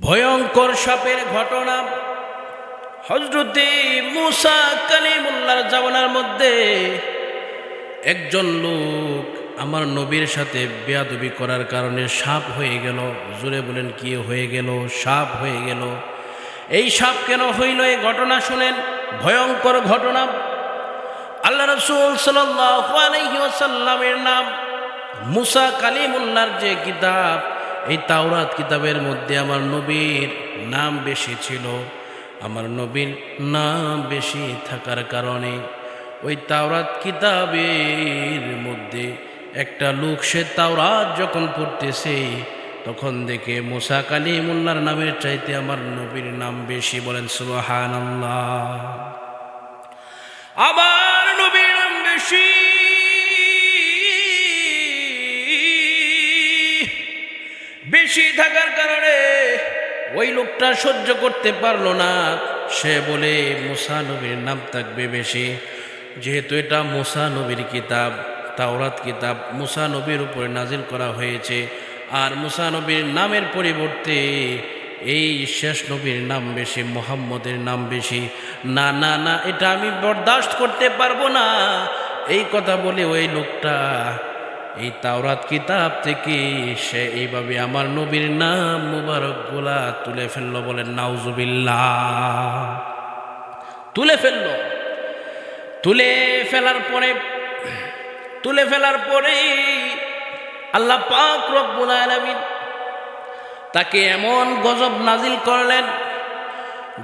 ভয়ঙ্কর সাপের ঘটনা। হজরতে মুসা কালিমুল্লার জামানার মধ্যে একজন লোক আমার নবীর সাথে বেয়াদবি করার কারণে সাপ হয়ে গেল। জোরে বলেন, কি হয়ে গেল? সাপ হয়ে গেল। এই সাপ কেন হইল? এই ঘটনা শুনেন। ভয়ঙ্কর ঘটনা। আল্লাহ রসুল সাল্লামের নাম মুসা কালিমুল্লার যে কিতাব এই তাওরাত কিতাবের মধ্যে আমার নবীর নাম বেশি ছিল। আমার নবীর নাম বেশি থাকার কারণে ওই তাওরাত কিতাবের মধ্যে একটা লোক সে তাওরাত যখন পড়তেছে, তখন দেখে মুসা কালিমুল্লার নামের চাইতে আমার নবীর নাম বেশি বলেন সুবাহান আবার নবীর নাম বেশি থাকার কারণে ওই লোকটা সহ্য করতে পারল না। সে বলে, মুসা নবীর নাম থাকবে বেশি। যেহেতু এটা মুসা নবীর কিতাব, তাওরাত কিতাব, মুসা নবীর উপরে নাজিল করা হয়েছে। আর মুসা নবীর নামের পরিবর্তে এই শেষ নবীর নাম বেশি, মোহাম্মদের নাম বেশি। না না না, এটা আমি বরদাস্ত করতে পারব না। এই কথা বলে ওই লোকটা এই তাওরাত কিতাব থেকে সে এইভাবে আমার নবীর নাম মুবারক গোলা তুলে ফেলল বলেন, নাউজুবিল্লাহ। তুলে ফেলল। তুলে ফেলার পরে, তুলে ফেলার পরে আল্লাহ পাক রব্বুল আলামিন তাকে এমন গজব নাজিল করলেন,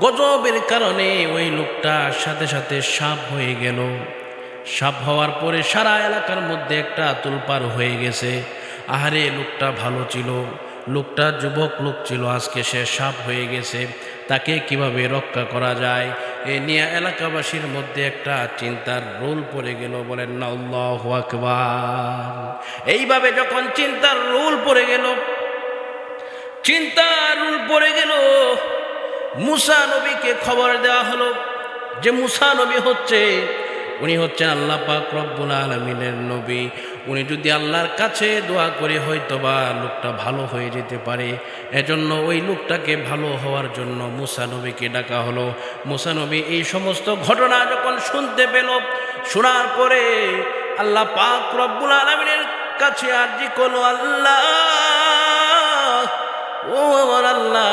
গজবের কারণে ওই লোকটার সাথে সাথে সাপ হয়ে গেল। সাপ হওয়ার পরে সারা এলাকার মধ্যে একটা তুলপার হয়ে গেছে। আহারে, লোকটা ভালো ছিল। লোকটা যুবক লোক ছিল, আজকে সে সাপ হয়ে গেছে। তাকে কীভাবে রক্ষা করা যায়? এ নিয়ে এলাকাবাসীর মধ্যে একটা চিন্তার রোল পড়ে গেল। বলেন না আল্লাহু আকবার। এইভাবে যখন চিন্তার রোল পড়ে গেল, চিন্তার রুল পড়ে গেল, মুসা নবীকে খবর দেওয়া হলো যে মুসা নবী হচ্ছে উনি হচ্ছেন আল্লাহ পাক রব্বুল আলমিনের নবী। উনি যদি আল্লাহর কাছে দোয়া করে হয়তো বা লোকটা ভালো হয়ে যেতে পারে। এজন্য ওই লোকটাকে ভালো হওয়ার জন্য মুসা নবীকে ডাকা হলো। মুসা নবী এই সমস্ত ঘটনা যখন শুনতে পেল, শোনার পরে আল্লাহ পাক রব্বুল আলমিনের কাছে আর্জি করল, আল্লাহ, ও আমার আল্লাহ,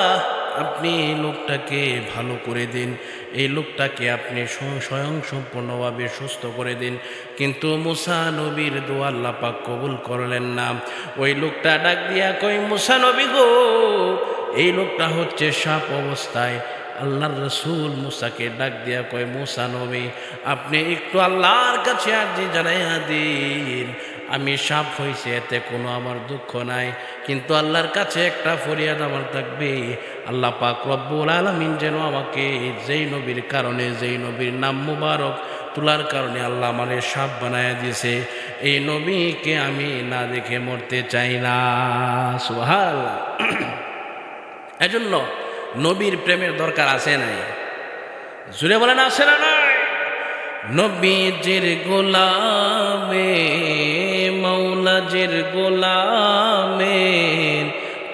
আপনি লোকটাকে ভালো করে দিন। এই লোকটাকে আপনি স্বয়ং- সম্পূর্ণভাবে সুস্থ করে দিন। কিন্তু মুসা নবীর দোয়াল্লা কবুল করলেন না। ওই লোকটা ডাক দিয়া কই মুসা নবী গো, এই লোকটা হচ্ছে সাপ অবস্থায়। আল্লাহর রসুল মুসাকে ডাক দিয়া কয়, মুসা নবী, আপনি একটু আল্লাহর কাছে আর্জি জানাইয়া দিন। আমি সাপ হয়েছে এতে কোনো আমার দুঃখ নাই। কিন্তু আল্লাহর কাছে একটা ফরিয়াদ আমার থাকবে। আল্লাহ পাক রব্বুল আলমিন যেন আমাকে যেই নবীর কারণে, যেই নবীর নাম মুবারক তোলার কারণে আল্লাহ আমার সাপ বানায় দিয়েছে। এই নবীকে আমি না দেখে মরতে চাই না। সুহাল এজন্য নবীর প্রেমের দরকার আছে নাই। জুড়ে বলেন, আছে না নাই? নবীজির গোলামে মৌলাজির গোলামে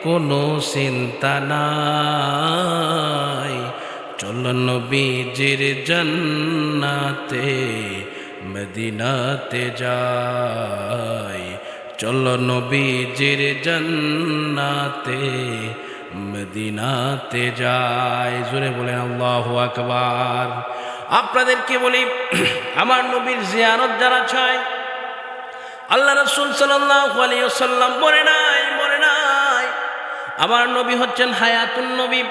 কোনো চিন্তা নাই। চল নবীজির জন্নাতে, মদিনাতে যাই। চল নবীজির জন্নাতে, মদিনাতে যায় জোরে বলেন, আল্লাহু আকবার। আপনাদেরকে বলি, আমার নবীর জিয়ারত যারা চায় আল্লাহ রসুল সাল্লাম মরে নাই মরে নাই। আমার নবী হচ্ছেন হায়াতুন নবী,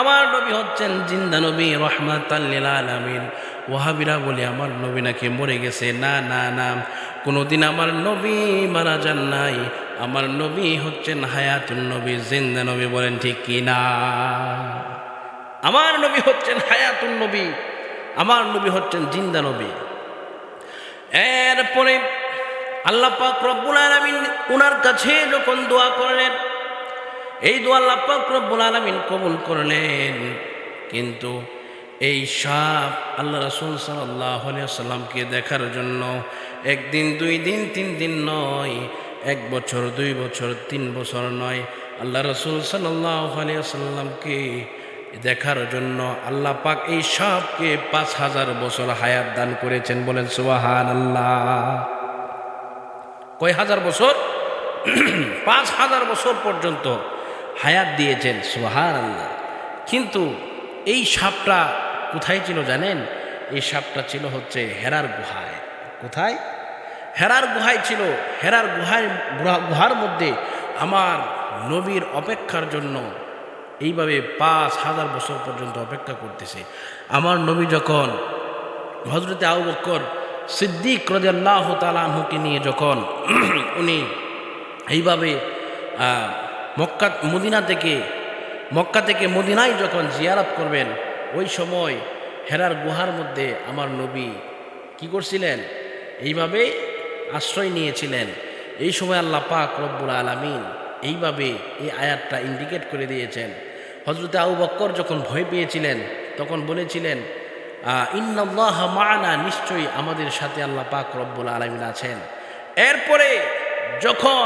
আমার নবী হচ্ছেন জিন্দা নবী রহমাত আলমিন। ওহাবিরা বলে, আমার নবী নাকি মরে গেছে? না না না। কোনোদিন আমার নবী মারা যান নাই। আমার নবী হচ্ছেন হায়াতুন নবী, জিন্দা নবী। বলেন, ঠিক কি না? আমার নবী হচ্ছেন হায়াতুন নবী, আমার নবী হচ্ছেন জিন্দা নবী। এরপরে আল্লাহ পাক রব্বুল আলামিন ওনার কাছে যখন দোয়া করলেন, এই দোয়া আল্লাহ পাক রব্বুল আলামিন কবুল করলেন। কিন্তু এই সাপ আল্লাহ রসুল আলাইহি সাল্লামকে দেখার জন্য একদিন, দুই দিন, তিন দিন নয়, এক বছর, দুই বছর, তিন বছর নয়, আল্লাহ রসুল সাল্লামকে দেখার জন্য আল্লাহ পাক এই সাপকে পাঁচ হাজার বছর হায়াত দান করেছেন বলেন সুবাহান আল্লাহ কয় হাজার বছর? পাঁচ হাজার বছর পর্যন্ত হায়াত দিয়েছেন সোহার আল্লাহ কিন্তু এই সাপটা কোথায় ছিল জানেন? এই সাপটা ছিল হচ্ছে হেরার গুহায়। কোথায়? হেরার গুহায় ছিল। হেরার গুহায়, গুহা- গুহার মধ্যে আমার নবীর অপেক্ষার জন্য এইভাবে পাঁচ হাজার বছর পর্যন্ত অপেক্ষা করতেছে। আমার নবী যখন হজরতে আবু বক্কর সিদ্দিক রজাল্লাহ তালাহুকে নিয়ে যখন উনি এইভাবে মক্কা, মদিনা থেকে, মক্কা থেকে মদিনায় যখন জিয়ারত করবেন, ওই সময় হেরার গুহার মধ্যে আমার নবী কি করছিলেন? এইভাবে আশ্রয় নিয়েছিলেন। এই সময় আল্লাহ পাক রব্বুল আলামিন এইভাবে এই আয়াতটা ইন্ডিকেট করে দিয়েছেন। হজরতে আবু বক্কর যখন ভয় পেয়েছিলেন, তখন বলেছিলেন মানা, নিশ্চয়ই আমাদের সাথে আল্লাহ পাক রব্বুল আলমিন আছেন। এরপরে যখন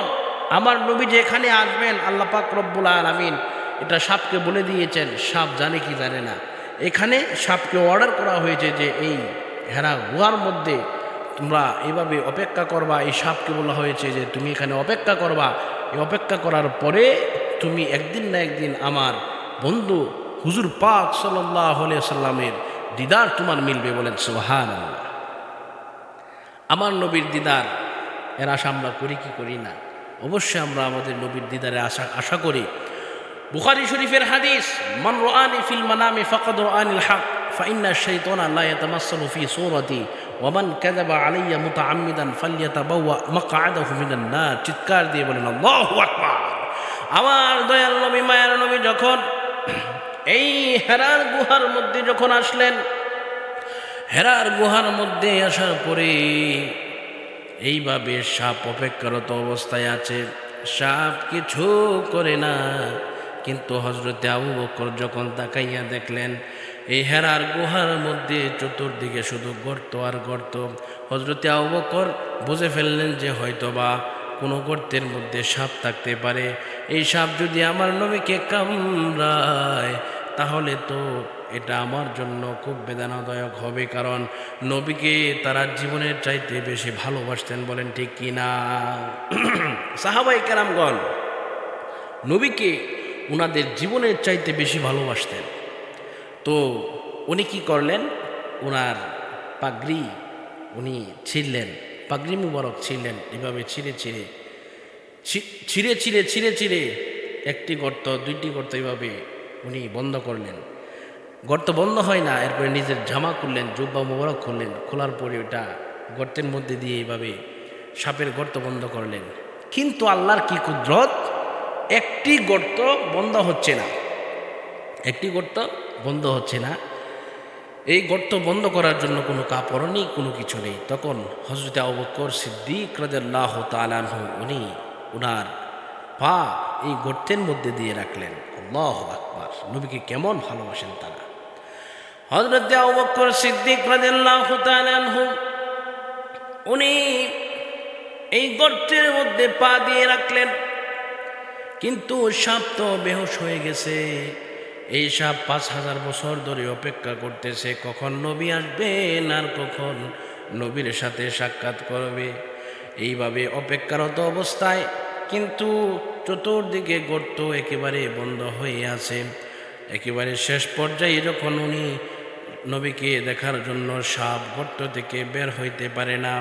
আমার নবী যে এখানে আসবেন, আল্লাহ পাক রব্বুল আলমিন এটা সাপকে বলে দিয়েছেন, সাপ জানে কি জানে না। এখানে সাপকে অর্ডার করা হয়েছে যে, এই হেরা, গুহার মধ্যে তোমরা এইভাবে অপেক্ষা করবা। এই সাপকে বলা হয়েছে যে, তুমি এখানে অপেক্ষা করবা। এই অপেক্ষা করার পরে তুমি একদিন না একদিন আমার বন্ধু হুজুর পাক সাল্লাহ সাল্লামের দিদার তোমার মিলবে বলেন সোহান আমার নবীর দিদার এর আশা আমরা করি কি করি না অবশ্যই আমরা আমাদের নবীর দিদারে আশা আশা করি বুখারি শরীফের হাদিস মান রাআনি ফিল মানামি ফাকাদ রাআনিল হক فإن الشيطان لا يتمثل في صورتي ومن كذب علي متعمدا فليتبوأ مقعده من النار চিৎকার দিয়ে বলেন আল্লাহু আকবার আমার দয়াল নবী মায়ের নবী যখন এই হেরার গুহার মধ্যে যখন আসলেন, হেরার গুহার মধ্যে আসার পরে এইভাবে সাপ অপেক্ষারত অবস্থায় আছে। সাপ কিছু করে না, কিন্তু হজরতে আবু বকর যখন তাকাইয়া দেখলেন, এই হেরার গুহার মধ্যে চতুর্দিকে শুধু গর্ত আর গর্ত। হজরতে আবু বকর বুঝে ফেললেন যে হয়তোবা কোনো গর্তের মধ্যে সাপ থাকতে পারে। এই সাপ যদি আমার নবীকে কামড়ায় তাহলে তো এটা আমার জন্য খুব বেদনাদায়ক হবে, কারণ নবীকে তারা জীবনের চাইতে বেশি ভালোবাসতেন বলেন ঠিক কি না? সাহাবাই কেরামগণ নবীকে ওনাদের জীবনের চাইতে বেশি ভালোবাসতেন। তো উনি কি করলেন? ওনার পাগড়ি উনি ছিঁড়লেন, পাগড়ি মুবারক ছিঁড়লেন, এভাবে ছিঁড়ে ছিঁড়ে ছিঁড়ে ছিঁড়ে ছিঁড়ে ছিঁড়ে একটি গর্ত, দুইটি গর্ত এইভাবে উনি বন্ধ করলেন। গর্ত বন্ধ হয় না, এরপরে নিজের জামা খুললেন, জুব্বা মোবারক খুললেন, খোলার পরে ওটা গর্তের মধ্যে দিয়ে এইভাবে সাপের গর্ত বন্ধ করলেন। কিন্তু আল্লাহর কি কুদরত? একটি গর্ত বন্ধ হচ্ছে না। একটি গর্ত বন্ধ হচ্ছে না। এই গর্ত বন্ধ করার জন্য কোনো কাপড় নেই, কোনো কিছু নেই। তখন হজরত আবকর সিদ্দিক রাজাল্লাহ তালানহু উনি ওনার পা এই গর্তের মধ্যে দিয়ে রাখলেন। আল্লাহ আকবার। নবীকে কেমন ভালোবাসেন তারা। হজরত আবকর সিদ্দিক উনি এই গর্তের মধ্যে পা দিয়ে রাখলেন। কিন্তু সাপ তো বেহুশ হয়ে গেছে। এই সাপ পাঁচ হাজার বছর ধরে অপেক্ষা করতেছে। কখন নবী আসবেন আর কখন নবীর সাথে সাক্ষাৎ করবে। এইভাবে অপেক্ষারত অবস্থায়। কিন্তু চতুর্দিকে গর্ত একেবারে বন্ধ হয়ে আছে। একেবারে শেষ পর্যায়ে যখন উনি নবীকে দেখার জন্য সাপ গর্ত থেকে বের হইতে পারে না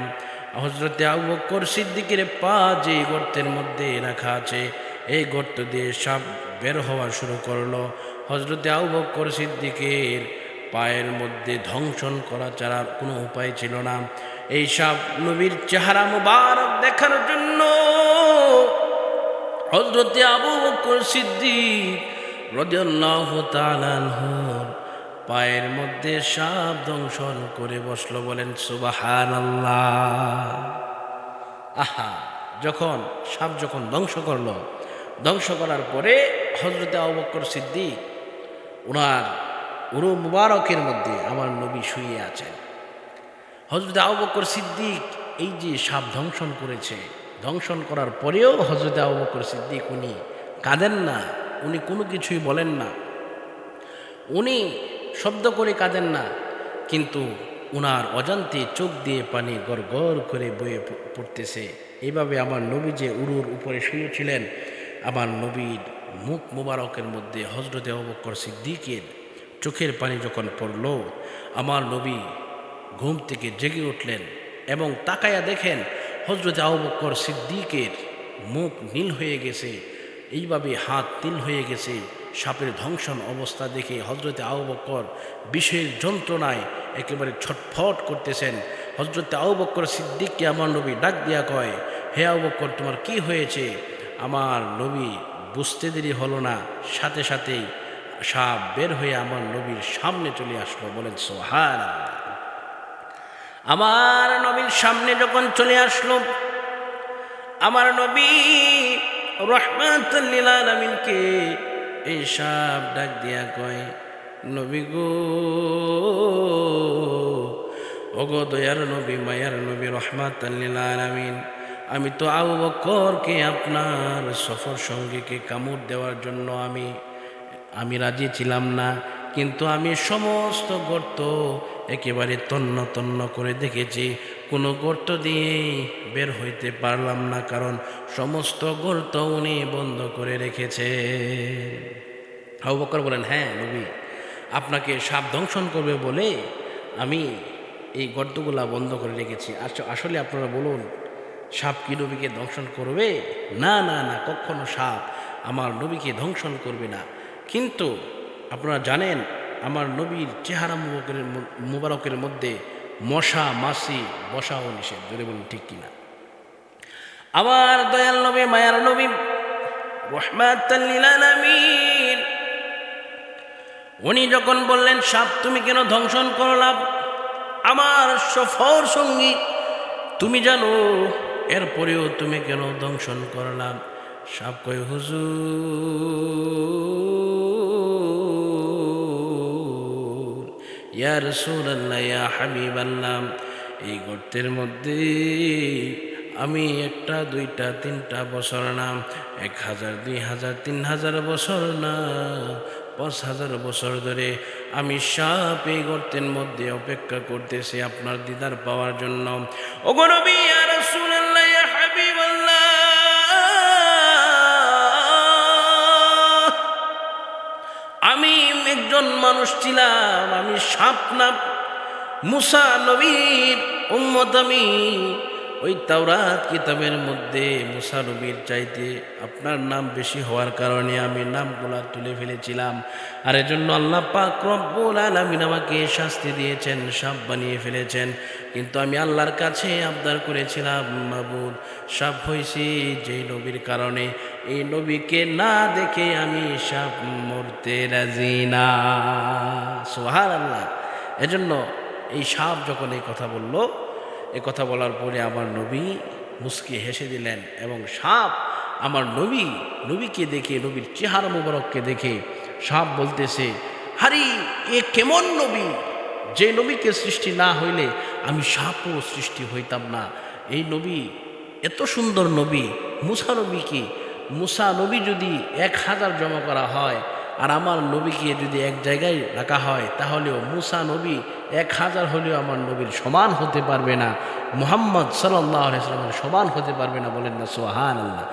হজরতে আবু বকর সিদ্দিকের পা যে গর্তের মধ্যে রাখা আছে, এই গর্ত দিয়ে সাপ বের হওয়া শুরু করল। হজরতে আবু বকর সিদ্দিকের পায়ের মধ্যে ধ্বংসন করা ছাড়া কোনো উপায় ছিল না। এই সাপ নবীর চেহারা মুবারক দেখার জন্য হজরতে আবু বকর সিদ্দিক রাদিয়াল্লাহু তাআলা আনহুর পায়ের মধ্যে সাপ দংশন করে বসল, বলেন, সুবহানাল্লাহ। আহা, যখন সাপ যখন ধ্বংস করল, ধ্বংস করার পরে হজরতে আবু বকর সিদ্দিক ওনার উরু মুবারকের মধ্যে আমার নবী শুয়ে আছেন। হজরত আবু বকর সিদ্দিক এই যে সাপ ধ্বংসন করেছে ধ্বংসন করার পরেও হজরত আবু বকর সিদ্দিক উনি কাঁদেন না, উনি কোনো কিছুই বলেন না। উনি শব্দ করে কাঁদেন না, কিন্তু উনার অজান্তে চোখ দিয়ে পানি গড় করে বয়ে পড়তেছে। এভাবে আমার নবী যে উরুর উপরে শুয়েছিলেন, আমার নবীর মুখ মুবারকের মধ্যে হজরতে অবকর সিদ্দিকের চোখের পানি যখন পড়ল, আমার নবী ঘুম থেকে জেগে উঠলেন এবং তাকায়া দেখেন হজরতে আবকর সিদ্দিকের মুখ নীল হয়ে গেছে, এইভাবে হাত তিল হয়ে গেছে, সাপের ধ্বংসন অবস্থা দেখে হজরতে আউ বক্কর বিষের যন্ত্রণায় একেবারে ছটফট করতেছেন। হজরতে আউ বক্কর সিদ্দিককে আমার নবী ডাক দিয়া কয়, হে আউ বক্কর তোমার কি হয়েছে? আমার নবী বুঝতে দেরি হলো না। সাথে সাথেই সাপ বের হয়ে আমার নবীর সামনে চলে আসলো, বলেন সোহার আমার নবীর সামনে যখন চলে আসলো, আমার নবী রহমাতুল্লিল আলমিনকে এই সাপ ডাক দিয়া কয়, নবী গো, ওগো দয়ার নবী, মায়ার নবী রহমাতুল্লিল আলমিন, আমি তো আবু বকরকে আপনার সফর সঙ্গীকে কামড় দেওয়ার জন্য আমি আমি রাজি ছিলাম না। কিন্তু আমি সমস্ত গর্ত একেবারে তন্ন তন্ন করে দেখেছি। কোনো গর্ত দিয়ে বের হইতে পারলাম না, কারণ সমস্ত গর্ত উনি বন্ধ করে রেখেছে। আবু বকর বলেন হ্যাঁ নবী, আপনাকে সাপ দংশন করবে বলে আমি এই গর্তগুলা বন্ধ করে রেখেছি। আস- আসলে আপনারা বলুন, সাপ কি নবীকে দংশন করবে? না না না, কখনো সাপ আমার নবীকে ধ্বংসন করবে না। কিন্তু আপনারা জানেন, আমার নবীর চেহারা মুবারকের ম- মুবারকের মধ্যে মশা মাসি বসাও নিষেধ যদি বলুন ঠিক কিনা? আমার দয়াল নবী, মায়ার নবী উনি যখন বললেন, সাপ তুমি কেন ধ্বংসন করলাম আমার সফর সঙ্গী, তুমি জানো, এরপরেও তুমি কেন দংশন করলাম সাপ কয়, হুজুর। ইয়া রাসূলুল্লাহ, ইয়া হাবিবাল্লাহ, এই গর্তের মধ্যে আমি একটা, দুইটা, তিনটা বছর না, এক হাজার, দুই হাজার, তিন হাজার বছর না, পাঁচ হাজার বছর ধরে আমি সাপ এই গর্তের মধ্যে অপেক্ষা করতেছি আপনার দিদার পাওয়ার জন্য। ওগো নবী রাসূলুল্লাহ মানুষ ছিলাম আমি সাপ না মুসা নবীর উম্মত আমি। ওই তাওরাত কিতাবের মধ্যে মুসা নবীর চাইতে আপনার নাম বেশি হওয়ার কারণে আমি নামগুলা তুলে ফেলেছিলাম। আর এজন্য আল্লাহ পাক রব্বুল আলামিন আমাকে শাস্তি দিয়েছেন, সাপ বানিয়ে ফেলেছেন। কিন্তু আমি আল্লাহর কাছে আবদার করেছিলাম, মাবুদ, সাপ হয়েছি যেই নবীর কারণে। এই নবীকে না দেখে আমি সাপ মরতে রাজি না। সোহার আল্লাহ এজন্য এই সাপ যখন এই কথা বলল এ কথা বলার পরে আমার নবী মুসকে হেসে দিলেন এবং সাপ আমার নবী, নবীকে দেখে, নবীর চেহারা মুবারককে দেখে সাপ বলতেছে, হারি, এ কেমন নবী? যে নবীকে সৃষ্টি না হইলে আমি সাপও সৃষ্টি হইতাম না। এই নবী এত সুন্দর নবী, মুসা নবীকে মুসা নবী যদি এক হাজার জমা করা হয় আর আমার নবীকে যদি এক জায়গায় রাখা হয় তাহলেও মুসা নবী এক হাজার হলেও আমার নবীর সমান হতে পারবে না। মোহাম্মদ সাল্লাহ সমান হতে পারবে না বলেন না সোহান আল্লাহ